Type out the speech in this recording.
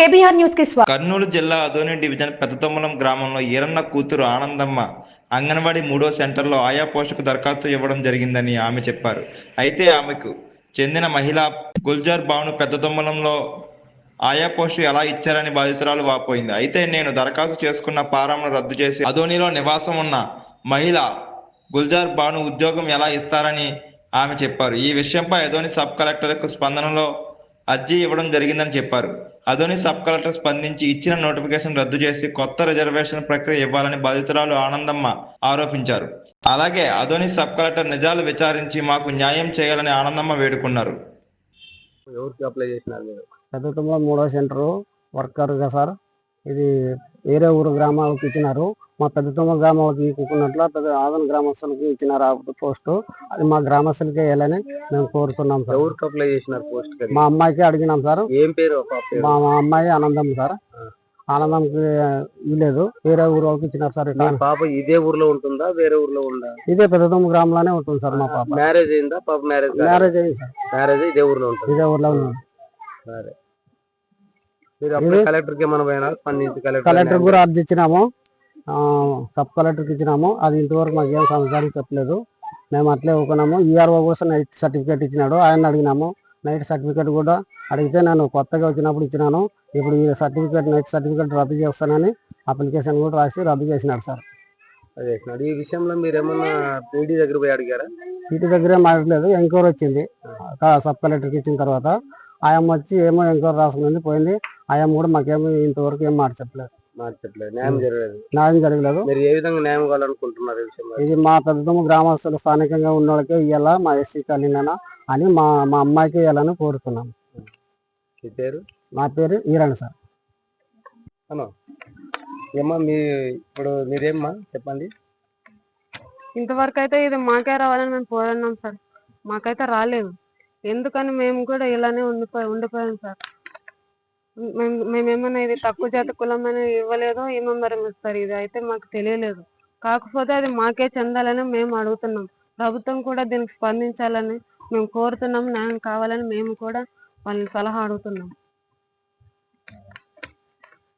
KBR న్యూస్కి స్వాగతం. కర్నూలు జిల్లా అదోని డివిజన్ పెద్దతొమ్మలం గ్రామంలో ఈరన్న కూతురు ఆనందమ్మ అంగన్వాడీ మూడో సెంటర్లో ఆయా పోషక దరఖాస్తు ఇవ్వడం జరిగిందని ఆమె చెప్పారు. అయితే ఆమెకు చెందిన మహిళ గుల్జార్ బాను పెద్దతొమ్మలంలో ఆయా పోస్టు ఎలా ఇచ్చారని బాధితురాలు వాపోయింది. అయితే నేను దరఖాస్తు చేసుకున్న పారంను రద్దు చేసి అదోనిలో నివాసం ఉన్న మహిళ గుల్జార్ బాను ఉద్యోగం ఎలా ఇస్తారని ఆమె చెప్పారు. ఈ విషయంపై అదోని సబ్ కలెక్టర్కు స్పందనలో అర్జీ ఇవ్వడం జరిగిందని చెప్పారు. అదోని సబ్ కలెక్టర్ స్పందించి ఇచ్చిన నోటిఫికేషన్ రద్దు చేసి కొత్త రిజర్వేషన్ ప్రక్రియ ఇవ్వాలని బాధితురాలు ఆనందమ్మ ఆరోపించారు. అలాగే అదోని సబ్ కలెక్టర్ నిజాలు విచారించి మాకు న్యాయం చేయాలని ఆనందమ్మ వేడుకున్నారు. ఎవరికి అప్లై చేసినారు మీరు? పెద్దతమ్మ మూడో సెంటర్ వర్కర్గా సార్. ఇది వేరే ఊరు గ్రామాలకు ఇచ్చినారు. మా పెద్దతమ్మ గ్రామాలకు ఇవ్వకున్నట్లు పెద్ద ఆదన గ్రామస్తులకి ఇచ్చినారు ఆ పోస్టు. అది మా గ్రామస్తులకే వేయాలని మేము కోరుతున్నాం సార్. ఎవరికి అప్లై చేసినారు పోస్ట్ మా అమ్మాయికి అడిగినాం సార్. ఏం పేరు? మా అమ్మాయి ఆనందం సార్. ఆనందంకి ఇవ్వలేదు. వేరే ఊరు వాళ్ళకి ఇచ్చినారు సార్ పాప ఇదే ఊర్లో ఉంటుందా? వేరే ఊర్లో ఉందా? ఇదే పెద్దతమ్మ గ్రామంలోనే ఉంటుంది సార్ మా పాప. మ్యారేజ్ అయిందా? పాప మ్యారేజ్ మ్యారేజ్ అయింది సార్. మ్యారేజ్ ఇదే ఊర్లో ఉంటుంది. ఇదే ఊర్లో ఉంది. సరే. మీరు కలెక్టర్కి ఏమైనా పోయినా స్పందించి కలెక్టర్ కలెక్టర్ కూడా అర్జీ ఇచ్చినాము. సబ్ కలెక్టర్కి ఇచ్చినాము. అది ఇంతవరకు మాకు ఏం సమాచారం చెప్పలేదు. మేము అట్లే ఊకున్నాము ఈఆర్ఓ కోసం నైట్ సర్టిఫికేట్ ఇచ్చినాడు. ఆయన అడిగినాము. నైట్ సర్టిఫికేట్ కూడా అడిగితే నేను కొత్తగా వచ్చినప్పుడు ఇచ్చినాను. ఇప్పుడు ఈ సర్టిఫికేట్ నైట్ సర్టిఫికేట్ రద్దు చేస్తానని అప్లికేషన్ కూడా రాసి రద్దు చేసినాడు సార్. చేసినాడు. ఈ విషయంలో మీరు ఏమన్నా పీడీ దగ్గర పోయి అడిగారా? ఇంటి దగ్గరే మాట్లాడలేదు ఎంక్వైరీ వచ్చింది. సబ్ కలెక్టర్కి ఇచ్చిన తర్వాత. ఆయమ్మ వచ్చి ఏమో ఎంక్వైరీ రాసుకుంది. పోయింది. ఆయమ్మ కూడా మాకేమో ఇంతవరకు ఏం మాట చెప్పలేదు. మార్చట్లేదు న్యాయం జరగలేదు. న్యాయం జరగలేదు. మీరు ఏ విధంగా న్యాయం కావాలనుకుంటున్నారు ఇది మా పెద్దమ్మ గ్రామస్తులు స్థానికంగా ఉన్న వాళ్ళకే ఇవ్వాలా మా ఎస్సీ కాలనీనా అని మా మా అమ్మాయికి ఇవ్వాలని కోరుతున్నాం. మీ పేరు? నా పేరు ఈరణ్ సార్. ఏమ్మా మీ ఇప్పుడు మీరేమ్మా? చెప్పండి. ఇంతవరకు అయితే ఇది మాకే రావాలని మేము పోరాడినాం సార్. మాకైతే రాలేదు. ఎందుకని మేము కూడా ఇలానే ఉండిపోయి ఉండిపోయాం సార్. మేమేమన్నా ఇది తక్కువ జాతి కులం అని ఇవ్వలేదో ఏమో మరి సార్ ఇది అయితే మాకు తెలియలేదు. కాకపోతే అది మాకే చెందాలని మేము అడుగుతున్నాం. ప్రభుత్వం కూడా దీనికి స్పందించాలని మేము కోరుతున్నాం. న్యాయం కావాలని మేము కూడా వాళ్ళని సలహా అడుగుతున్నాం.